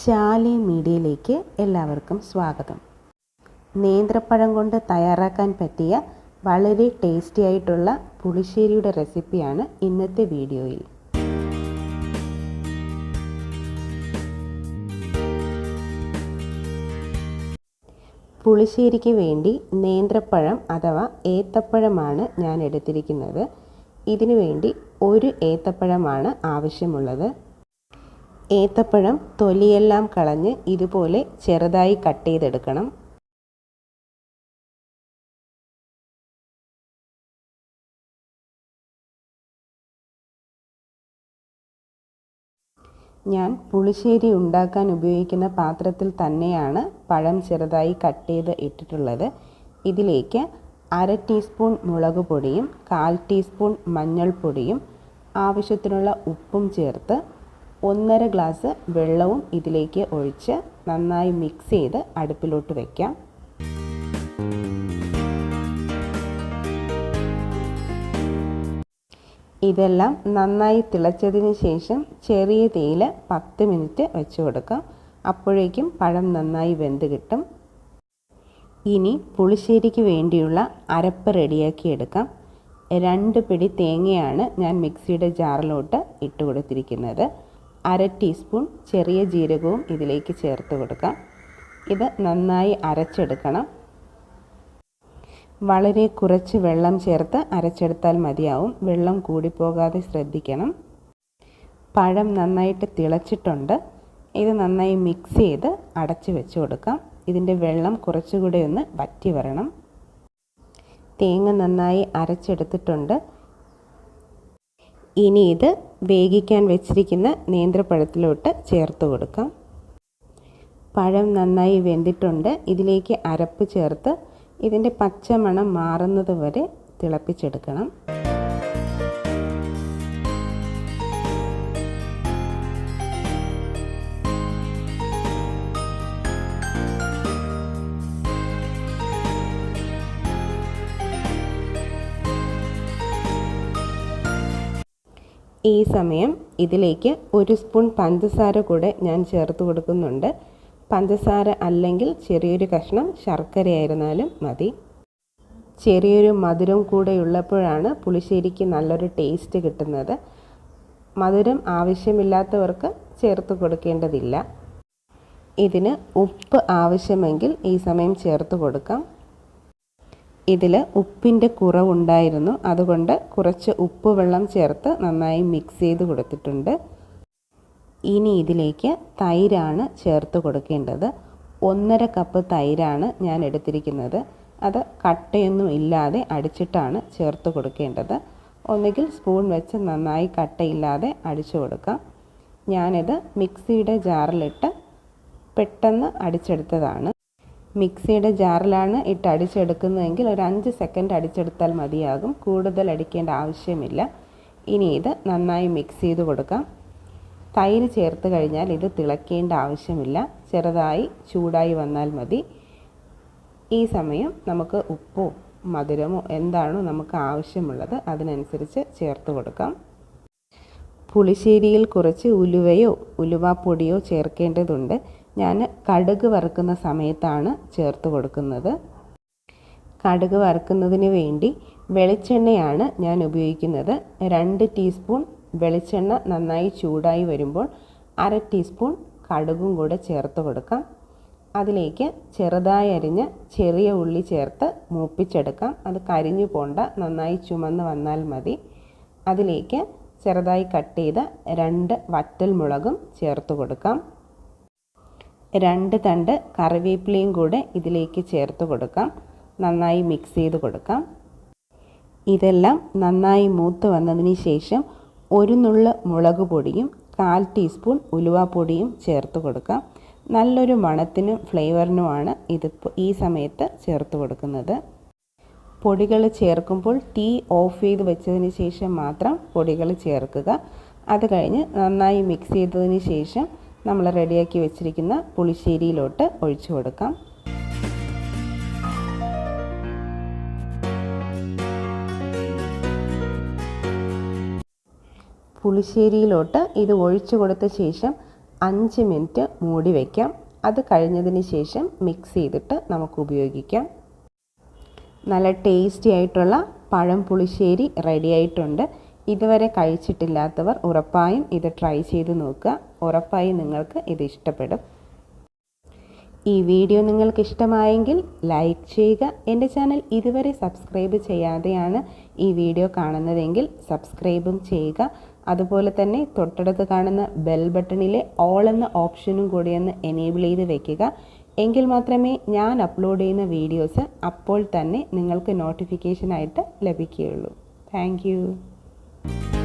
ശാലി മീഡിയയിലേക്ക് എല്ലാവർക്കും സ്വാഗതം. നേന്ത്രപ്പഴം കൊണ്ട് തയ്യാറാക്കാൻ പറ്റിയ വളരെ ടേസ്റ്റി ആയിട്ടുള്ള പുളിശ്ശേരിയുടെ റെസിപ്പിയാണ് ഇന്നത്തെ വീഡിയോയിൽ. പുളിശ്ശേരിക്ക് വേണ്ടി നേന്ത്രപ്പഴം അഥവാ ഏത്തപ്പഴമാണ് ഞാൻ എടുത്തിരിക്കുന്നത്. ഇതിനു വേണ്ടി ഒരു ഏത്തപ്പഴമാണ് ആവശ്യമുള്ളത്. ഏത്തപ്പഴം തൊലിയെല്ലാം കളഞ്ഞ് ഇതുപോലെ ചെറുതായി കട്ട് ചെയ്തെടുക്കണം. ഞാൻ പുളിശ്ശേരി ഉണ്ടാക്കാൻ ഉപയോഗിക്കുന്ന പാത്രത്തിൽ തന്നെയാണ് പഴം ചെറുതായി കട്ട് ചെയ്ത് ഇട്ടിട്ടുള്ളത്. ഇതിലേക്ക് അര ടീസ്പൂൺ മുളക് പൊടിയും കാൽ ടീസ്പൂൺ മഞ്ഞൾപ്പൊടിയും ആവശ്യത്തിനുള്ള ഉപ്പും ചേർത്ത് ഒന്നര ഗ്ലാസ് വെള്ളവും ഇതിലേക്ക് ഒഴിച്ച് നന്നായി മിക്സ് ചെയ്ത് അടുപ്പിലോട്ട് വയ്ക്കാം ഇതെല്ലാം നന്നായി തിളച്ചതിന് ശേഷം ചെറിയ തീയിൽ പത്ത് മിനിറ്റ് വെച്ച് കൊടുക്കാം. അപ്പോഴേക്കും പഴം നന്നായി വെന്ത് കിട്ടും. ഇനി പുളിശ്ശേരിക്ക് വേണ്ടിയുള്ള അരപ്പ് റെഡിയാക്കി എടുക്കാം. രണ്ട് പിടി തേങ്ങയാണ് ഞാൻ മിക്സിയുടെ ജാറിലോട്ട് ഇട്ട് കൊടുത്തിരിക്കുന്നത്. അര ടീസ്പൂൺ ചെറിയ ജീരകവും ഇതിലേക്ക് ചേർത്ത് കൊടുക്കാം. ഇത് നന്നായി അരച്ചെടുക്കണം. വളരെ കുറച്ച് വെള്ളം ചേർത്ത് അരച്ചെടുത്താൽ മതിയാവും. വെള്ളം കൂടിപ്പോകാതെ ശ്രദ്ധിക്കണം. പഴം നന്നായിട്ട് തിളച്ചിട്ടുണ്ട്. ഇത് നന്നായി മിക്സ് ചെയ്ത് അടച്ച് വെച്ച് കൊടുക്കാം. ഇതിന്റെ വെള്ളം കുറച്ചുകൂടെ ഒന്ന് വറ്റി വരണം. തേങ്ങ നന്നായി അരച്ചെടുത്തിട്ടുണ്ട്. ഇനി ഇത് വേവിക്കാൻ വെച്ചിരിക്കുന്ന നേന്ത്രപ്പഴത്തിലോട്ട് ചേർത്ത് കൊടുക്കാം. പഴം നന്നായി വെന്തിട്ടുണ്ട്. ഇതിലേക്ക് അരപ്പ് ചേർത്ത് ഇതിന്റെ പച്ചമണം മാറുന്നത് വരെ തിളപ്പിച്ചെടുക്കണം. ഈ സമയം ഇതിലേക്ക് ഒരു സ്പൂൺ പഞ്ചസാര കൂടെ ഞാൻ ചേർത്ത് കൊടുക്കുന്നുണ്ട്. പഞ്ചസാര അല്ലെങ്കിൽ ചെറിയൊരു കഷ്ണം ശർക്കരയായിരുന്നാലും മതി. ചെറിയൊരു മധുരം കൂടെ ഉള്ളപ്പോഴാണ് പുളിശ്ശേരിക്ക് നല്ലൊരു ടേസ്റ്റ് കിട്ടുന്നത്. മധുരം ആവശ്യമില്ലാത്തവർക്ക് ചേർത്ത് കൊടുക്കേണ്ടതില്ല. ഇതിന് ഉപ്പ് ആവശ്യമെങ്കിൽ ഈ സമയം ചേർത്ത് കൊടുക്കാം. ഇതിൽ ഉപ്പിന്റെ കുറവുണ്ടായിരുന്നു. അതുകൊണ്ട് കുറച്ച് ഉപ്പ് വെള്ളം ചേർത്ത് നന്നായി മിക്സ് ചെയ്ത് കൊടുത്തിട്ടുണ്ട്. ഇനി ഇതിലേക്ക് തൈരാണ് ചേർത്ത് കൊടുക്കേണ്ടത്. ഒന്നര കപ്പ് തൈരാണ് ഞാൻ എടുത്തിരിക്കുന്നത്. അത് കട്ടയൊന്നും ഇല്ലാതെ അടിച്ചിട്ടാണ് ചേർത്ത് കൊടുക്കേണ്ടത്. ഒന്നുകിൽ സ്പൂൺ വെച്ച് നന്നായി കട്ടയില്ലാതെ അടിച്ചു കൊടുക്കാം. ഞാനിത് മിക്സിയുടെ ജാറിലിട്ട് പെട്ടെന്ന് അടിച്ചെടുത്തതാണ്. മിക്സിയുടെ ജാറിലാണ് ഇട്ട് അടിച്ചെടുക്കുന്നതെങ്കിൽ ഒരു അഞ്ച് സെക്കൻഡ് അടിച്ചെടുത്താൽ മതിയാകും. കൂടുതൽ അടിക്കേണ്ട ആവശ്യമില്ല. ഇനി ഇത് നന്നായി മിക്സ് ചെയ്ത് കൊടുക്കാം. തൈര് ചേർത്ത് കഴിഞ്ഞാൽ ഇത് തിളക്കേണ്ട ആവശ്യമില്ല. ചെറുതായി ചൂടായി വന്നാൽ മതി. ഈ സമയം നമുക്ക് ഉപ്പോ മധുരമോ എന്താണോ നമുക്ക് ആവശ്യമുള്ളത് അതിനനുസരിച്ച് ചേർത്ത് കൊടുക്കാം. പുളിശ്ശേരിയിൽ കുറച്ച് ഉലുവയോ ഉലുവാപ്പൊടിയോ ചേർക്കേണ്ടതുണ്ട്. ഞാൻ കടുക് വറുക്കുന്ന സമയത്താണ് ചേർത്ത് കൊടുക്കുന്നത്. കടുക് വറുക്കുന്നതിന് വേണ്ടി വെളിച്ചെണ്ണയാണ് ഞാൻ ഉപയോഗിക്കുന്നത്. രണ്ട് ടീസ്പൂൺ വെളിച്ചെണ്ണ നന്നായി ചൂടായി വരുമ്പോൾ അര ടീസ്പൂൺ കടുകും കൂടെ ചേർത്ത് കൊടുക്കാം. അതിലേക്ക് ചെറുതായി അരിഞ്ഞ ചെറിയ ഉള്ളി ചേർത്ത് മൂപ്പിച്ചെടുക്കാം. അത് കരിഞ്ഞു പോണ്ട നന്നായി ചുമന്ന് വന്നാൽ മതി. അതിലേക്ക് ചെറുതായി കട്ട് ചെയ്ത രണ്ട് വറ്റൽ മുളകും ചേർത്ത് കൊടുക്കാം. രണ്ട് തണ്ട് കറിവേപ്പിലയും കൂടെ ഇതിലേക്ക് ചേർത്ത് കൊടുക്കാം. നന്നായി മിക്സ് ചെയ്ത് കൊടുക്കാം. ഇതെല്ലാം നന്നായി മൂത്ത് വന്നതിന് ശേഷം ഒരു നുള്ള് മുളക് പൊടിയും കാൽ ടീസ്പൂൺ ഉലുവാപ്പൊടിയും ചേർത്ത് കൊടുക്കാം. നല്ലൊരു മണത്തിനും ഫ്ലേവറിനുമാണ് ഇത് ഈ സമയത്ത് ചേർത്ത് കൊടുക്കുന്നത്. പൊടികൾ ചേർക്കുമ്പോൾ തീ ഓഫ് ചെയ്ത് വെച്ചതിന് ശേഷം മാത്രം പൊടികൾ ചേർക്കുക. അത് കഴിഞ്ഞ് നന്നായി മിക്സ് ചെയ്തതിന് ശേഷം നമ്മൾ റെഡിയാക്കി വെച്ചിരിക്കുന്ന പുളിശ്ശേരിയിലോട്ട് ഒഴിച്ചു കൊടുക്കാം. പുളിശ്ശേരിയിലോട്ട് ഇത് ഒഴിച്ചു കൊടുത്ത ശേഷം അഞ്ച് മിനിറ്റ് മൂടി വയ്ക്കാം അത് കഴിഞ്ഞതിന് ശേഷം മിക്സ് ചെയ്തിട്ട് നമുക്ക് ഉപയോഗിക്കാം. നല്ല ടേസ്റ്റി ആയിട്ടുള്ള പഴം പുളിശ്ശേരി റെഡി ആയിട്ടുണ്ട്. ഇതുവരെ കഴിച്ചിട്ടില്ലാത്തവർ ഉറപ്പായും ഇത് ട്രൈ ചെയ്ത് നോക്കുക. ഉറപ്പായും നിങ്ങൾക്ക് ഇത് ഇഷ്ടപ്പെടും. ഈ വീഡിയോ നിങ്ങൾക്ക് ഇഷ്ടമായെങ്കിൽ ലൈക്ക് ചെയ്യുക. എന്റെ ചാനൽ ഇതുവരെ സബ്സ്ക്രൈബ് ചെയ്യാതെയാണ് ഈ വീഡിയോ കാണുന്നതെങ്കിൽ സബ്സ്ക്രൈബും ചെയ്യുക. അതുപോലെ തന്നെ തൊട്ടടുത്ത് കാണുന്ന ബെൽ ബട്ടണിലെ ഓൾ എന്ന ഓപ്ഷനും കൂടി ഒന്ന് എനേബിൾ ചെയ്ത് വെക്കുക. എങ്കിൽ മാത്രമേ ഞാൻ അപ്ലോഡ് ചെയ്യുന്ന വീഡിയോസ് അപ്പോൾ തന്നെ നിങ്ങൾക്ക് നോട്ടിഫിക്കേഷനായിട്ട് ലഭിക്കുകയുള്ളൂ. Thank you